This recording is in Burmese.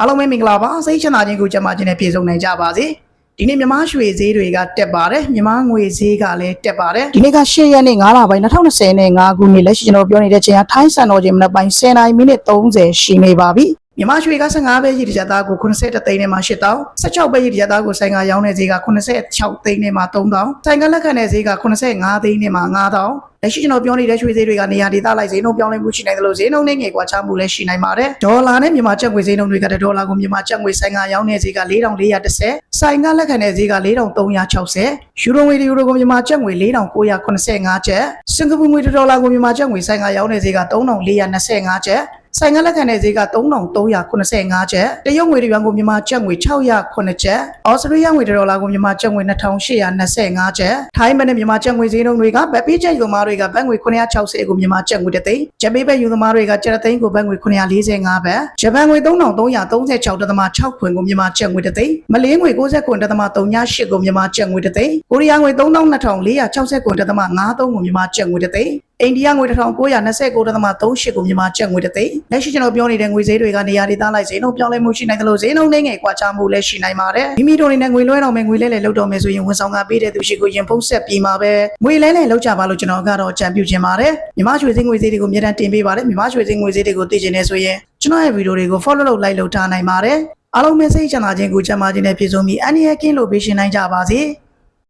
အားလုံးပဲမင်္ဂလာပါစိတ်ချမ်းသာခြင်းကိုကြံပါခြင်းနဲ့ပြည့်စုံနိုင်ကြပါစေဒီနေ့မြမရွှေဈေးတွေကတက်ပါတယ်မြမငွေဈေးကလည်းတက်ပါတယ်ဒီနေ့က10ရက်နေ့9လပိုင်း2020နဲ့5ခုနှစ်လက်ရှိကျွန်တော်ပြောနေတဲ့ချိန်ကထိုင်းစံတော်ချိန်မနက်ပိုင်း10:00နာရီမိနစ်30ရှိနေပါပြီ မြမရွှေက15ပဲရည်တကြသားကို83သိန်းနဲ့မှ8000 16ပဲရည်တကြသားကိုဆိုင်ကရောင်းတဲ့ဈေးက86သိန်းနဲ့မှ3000ဆိုင်ကလက်ခံတဲ့ဈေးက85သိန်းနဲ့မှ9000လက်ရှိကျွန်တော်ပြောနေတဲ့ရွှေဈေးတွေကနေရာဒေသလိုက်ဈေးနှုန်းပြောင်းလဲမှုရှိနိုင်တယ်လို့ဈေးနှုန်းနဲ့ငယ်ကွာခြားမှုလည်းရှိနိုင်ပါတယ်ဒေါ်လာနဲ့မြန်မာကျပ်ငွေဈေးနှုန်းတွေကဒေါ်လာကိုမြန်မာကျပ်ငွေဆိုင်ကရောင်းတဲ့ဈေးက4430ဆိုင်ကလက်ခံတဲ့ဈေးက4360ယူရိုငွေယူရိုကိုမြန်မာကျပ်ငွေ4985ကျပ်စင်ကာပူငွေဒေါ်လာကိုမြန်မာကျပ်ငွေဆိုင်ကရောင်းတဲ့ဈေးက3425ကျပ် ဆိုင်ကလက်ခံတဲ့ဈေးက3385ကျပ်တရုတ်ငွေတရွမ်ကိုမြန်မာကျပ်ငွေ609ကျပ်ဩစတြေးလျငွေဒေါ်လာကိုမြန်မာကျပ်ငွေ2825ကျပ်ထိုင်းမနဲ့မြန်မာကျပ်ငွေဈေးနှုန်းတွေကဗက်ပေးကျပ်ယူသမားတွေကဘတ်ငွေ960ကိုမြန်မာကျပ်ငွေတသိန်းဂျပန်ဘတ်ယူသမားတွေကကျပ်တသိန်းကိုဘတ်ငွေ945ဘတ်ဂျပန်ငွေ3336.6ခွင်ကိုမြန်မာကျပ်ငွေတသိန်းမလေးငွေ69.38ကိုမြန်မာကျပ်ငွေတသိန်းကိုရီးယားငွေ32,460.53ကိုမြန်မာကျပ်ငွေတသိန်း အိန္ဒိယငွေ1929.38ကိုမြန်မာကျပ်ငွေတသိန်းလက်ရှိကျွန်တော်ပြောနေတဲ့ငွေဈေးတွေကနေရာဒေသလိုက်ဈေးနှုန်းပြောင်းလဲမှုရှိနိုင်တယ်လို့ဈေးနှုန်းနဲ့ငယ်ကွာခြားမှုလည်းရှိနိုင်ပါတယ်မိမိတို့အနေနဲ့ငွေလွှဲတော်မယ်ငွေလဲလဲလောက်တော်မယ်ဆိုရင်ဝန်ဆောင်ကပေးတဲ့သူရှိကိုရင်ဖုံးဆက်ပြီးမှာပဲငွေလဲလဲလောက်ကြပါလို့ကျွန်တော်ကတော့ကြံပြုခြင်းပါတယ်မြမရွှေဈေးငွေဈေးတွေကိုအများတန်းတင်ပေးပါတယ်မြမရွှေဈေးငွေဈေးတွေကိုသိချင်နေဆိုရင်ကျွန်တော်ရဲ့ဗီဒီယိုတွေကို follow လုပ် like လုပ်ထားနိုင်ပါတယ်အားလုံးပဲစိတ်ချမ်းသာခြင်းကိုချမ်းသာခြင်းနဲ့ပြည့်စုံပြီးအန္တရာယ်ကင်းလို့ပေးရှင်နိုင်ကြပါစေ။